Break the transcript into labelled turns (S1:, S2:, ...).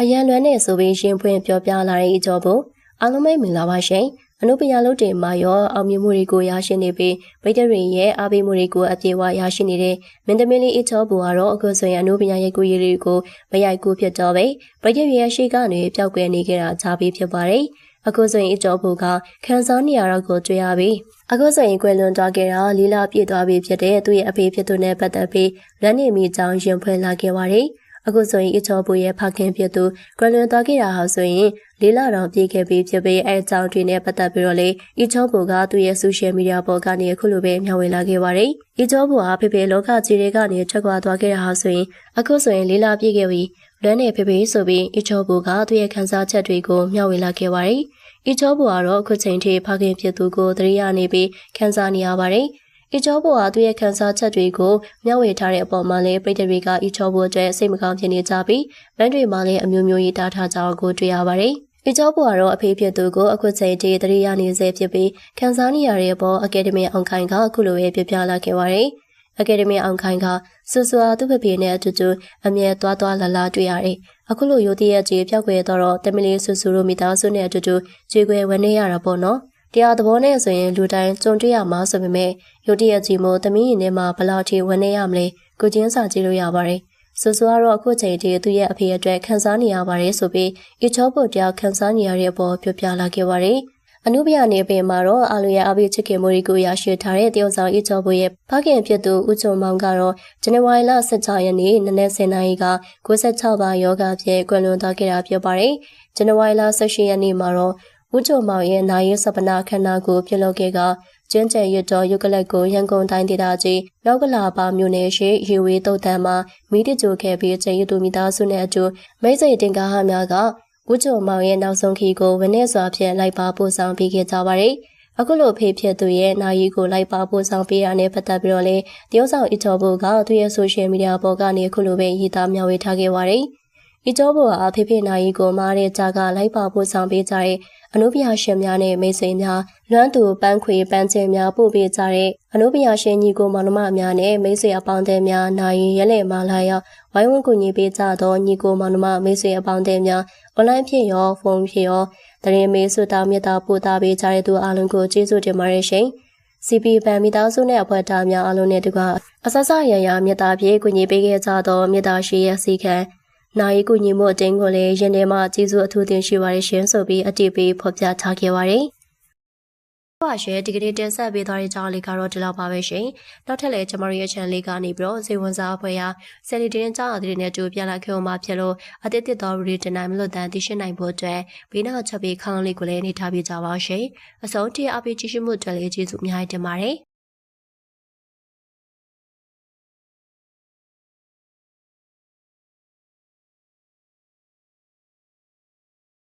S1: အရန်လွမ်းနဲ့ဆိုပြီးရှင်ဖွင့်ပြောပြလာတဲ့အကြောကိုအားလုံးပဲမင်္ဂလာပါရှင်အနုပညာလုံးတင်မှာရောအောင်မြင်မှုတွေကိုရရှိနေပြီးဗိတ္တရီရဲ့အားပေးမှုတွေကိုအပြည့်အဝရရှိနေတဲ့မင်းသမီးလေးအချောဘူကတော့အခုဆိုရင်အနုပညာရဲ့ကိုရည်တွေကိုမရိုက်ကူးဖြစ်တော့ပဲဗိတ္တရီရဲ့ရှေ့ကနေပျောက်ကွယ်နေခဲ့တာကြားပြီးဖြစ်ပါတယ်အခုဆိုရင်အကျော်ဘူကခန်းစားနေရတော့ကိုတွေ့ရပြီအခုဆိုရင်ကွယ်လွန်သွားခဲ့တာလီလာပြည့်သွားပြီဖြစ်တဲ့သူ့ရဲ့အဖေဖြစ်သူနဲ့ပတ်သက်ပြီးလက်နေမိကြောင်းရင်ဖွင့်လာခဲ့ပါတယ် အခုဆိုရင်အချောဘူရဲ့ဖခင်ဖြစ်သူကွယ်လွန်သွားခဲ့တာဟာဆိုရင်လေးလတောင်ပြည့်ခဲ့ပြီးဖြစ်ပြီးအဲအကြောင်းတွေနဲ့ပတ်သက်ပြီးတော့လေအချောဘူကသူ့ရဲ့ဆိုရှယ်မီဒီယာပေါ်ကနေအခုလိုပဲမျှဝေလာခဲ့ပါတယ်။အချောဘူဟာဖေဖေလောကကြီးတွေကနေထွက်ခွာသွားခဲ့တာဟာဆိုရင်အခုဆိုရင်လေးလပြည့်ခဲ့ပြီးလွမ်းနေဖေဖေဆိုပြီးအချောဘူကသူ့ရဲ့ခန်းစားချက်တွေကိုမျှဝေလာခဲ့ပါတယ်။အချောဘူကတော့အခုချိန်ထိဖခင်ဖြစ်သူကိုသတိရနေပြီးခန်းစားနေရပါတယ်။ အီချောဘောဟာသူ့ရဲ့ခန်းစားချက်တွေကိုမျှဝေထားတဲ့အပေါ်မှာလည်းပြည်သူတွေကအီချောဘောအတွက်စိတ်မကောင်းဖြစ်နေကြပြီးဗန်းတွေမှာလည်းအမျိုးမျိုးရေးတားထားကြအောင်ကိုတွေ့ရပါတယ်။အီချောဘောကတော့အဖေဖြစ်သူကိုအခုချိန်ထိတတိယနေစေဖြစ်ပြီးခန်းစားနေရတဲ့အပေါ်အကယ်ဒမီအောင်ခိုင်ကအခုလိုပဲပြပြလာခဲ့ပါတယ်။အကယ်ဒမီအောင်ခိုင်ကဆူဆူအားသူ့ဖေဖေနဲ့အတူတူအမြဲသွားသွားလာလာတွေ့ရတယ်။အခုလိုရိုးတရက်ကြီးပြောက်ွယ်တော့တမလီဆူဆူတို့မိသားစုနဲ့အတူတူကြေွယ်ဝန်းနေရတာပေါ့နော်။ တရားသဘောနဲ့ဆိုရင်လူတိုင်းကြုံတွေ့ရမှာဆိုပေမဲ့ရုတ်တရက်ကြီးမို့သမီးရင်ထဲမှာဘလောက်ထိဝင်နေရမလဲကိုချင်းစာကြည့်လို့ရပါတယ်။ဆူဆူကတော့အခုချိန်ထိသူ့ရဲ့အဖေအတွက်ခန်းစားနေရပါတယ်ဆိုပြီးအချောဖို့တရားခန်းစားနေရတဲ့အပေါ်ပြောပြလာခဲ့ပါတယ်။အနုပညာနေပင်မှာတော့အာလူရဲ့အဘိချစ်ခင်မိုရီကိုရရှိထားတဲ့တယောက်ဆောင်အချောဖို့ရဲ့ဖခင်ဖြစ်သူဦးချုံမောင်ကတော့ဇန်နဝါရီလ16ရက်နေ့နနက်10:00နာရီက96ပါယောဂဖြင့်ကွယ်လွန်သွားခဲ့တာဖြစ်ပါတယ်။ဇန်နဝါရီလ18ရက်နေ့မှာတော့ ဦးကျော်မောင်ရဲ့နာရီစပနာခန္ဓာကိုပြုလုပ်ခဲ့ကကျင်းကျယ်ရွတ်တော်ရုပ်ကလပ်ကိုရန်ကုန်တိုင်းဒေသကြီးနောက်ကလာပါမြို့နယ်ရှိရေဝေးတုတ်တန်းမှာမိတကြိုခဲ့ပြီးကျင်းရသူမိသားစုနဲ့အတူမိတ်ဆွေတင်ကားဟာများကဦးကျော်မောင်ရဲ့နောက်ဆုံးခီကိုဝင်းနေစွာဖြင့်လိုက်ပါပို့ဆောင်ပေးခဲ့ကြပါတယ်။အခုလိုဖေးဖြစ်သူရဲ့နာရီကိုလိုက်ပါပို့ဆောင်ပေးရတဲ့ပတ်သက်ပြီးတော့လေတရုတ်ဆောင်အီတော်ဘိုကသူ့ရဲ့ဆိုရှယ်မီဒီယာပေါ်ကနေအခုလိုပဲရေးသားမျှဝေထားခဲ့ပါတယ်။ ဤကျောဘိုဟာဖေဖေနာရီကိုမားတဲ့ကြာကလိုက်ပါပို့ဆောင်ပေးကြတဲ့အနုပညာရှင်များနဲ့မိတ်ဆွေများလွမ်းသူပန်းခွေပန်းကျင်များပို့ပေးကြတဲ့အနုပညာရှင်ညီကိုမောင်နှမများနဲ့မိတ်ဆွေအပေါင်းအသင်းများနိုင်ရဲလဲမာလာရောက်ဝိုင်းဝန်းကူညီပေးကြသောညီကိုမောင်နှမမိတ်ဆွေအပေါင်းအသင်းများအွန်လိုင်းဖြင့်ရောဖုန်းဖြင့်ရောတရင်မေးဆွတာမြတ်တာပို့တာပေးကြတဲ့သူအားလုံးကိုကျေးဇူးတင်ပါတယ်ရှင်။ CP ဗန်မိသားစုနဲ့အဖွဲ့သားများအားလုံးနဲ့တကွအဆဆရရမြတ်တာပြေကူညီပေးခဲ့ကြသောမြတ်တာရှိရဲ့စီခံ နိုင်ကူညီမှုအတင်းကိုလည်းရင်ထဲမှာကျေးဇူးအထူးတင်ရှိပါတယ်ရှင်ဆိုပြီးအတိပေးဖော်ပြထားခဲ့ပါတယ်။ပါရှယ်ဒီကနေ့တင်ဆက်ပေးသွားတဲ့ကြောင်းလေးကတော့ဒီလောက်ပါပဲရှင်။နောက်ထပ်လည်းကျမတို့ရဲ့ channel လေးကနေပြီးတော့ဇေဝဝန်စားအဖွဲ့ရာဆယ်လီတင်းကြောင်းအသစ်နဲ့တူပြန်လာခဲ့အောင်မှာဖြစ်လို့အတိတ်တစ်တော်ရီတင်နိုင်မလို့တန်သိရှိနိုင်ဖို့အတွက်ဘေးနောက်ချက်ပေးခေါင်းလေးကိုလည်းနေထားပြကြပါရှင်။အဆုံးထိအပိကြည့်ရှုမှုအတွက်လည်းကျေးဇူးအများကြီးတင်ပါတယ်။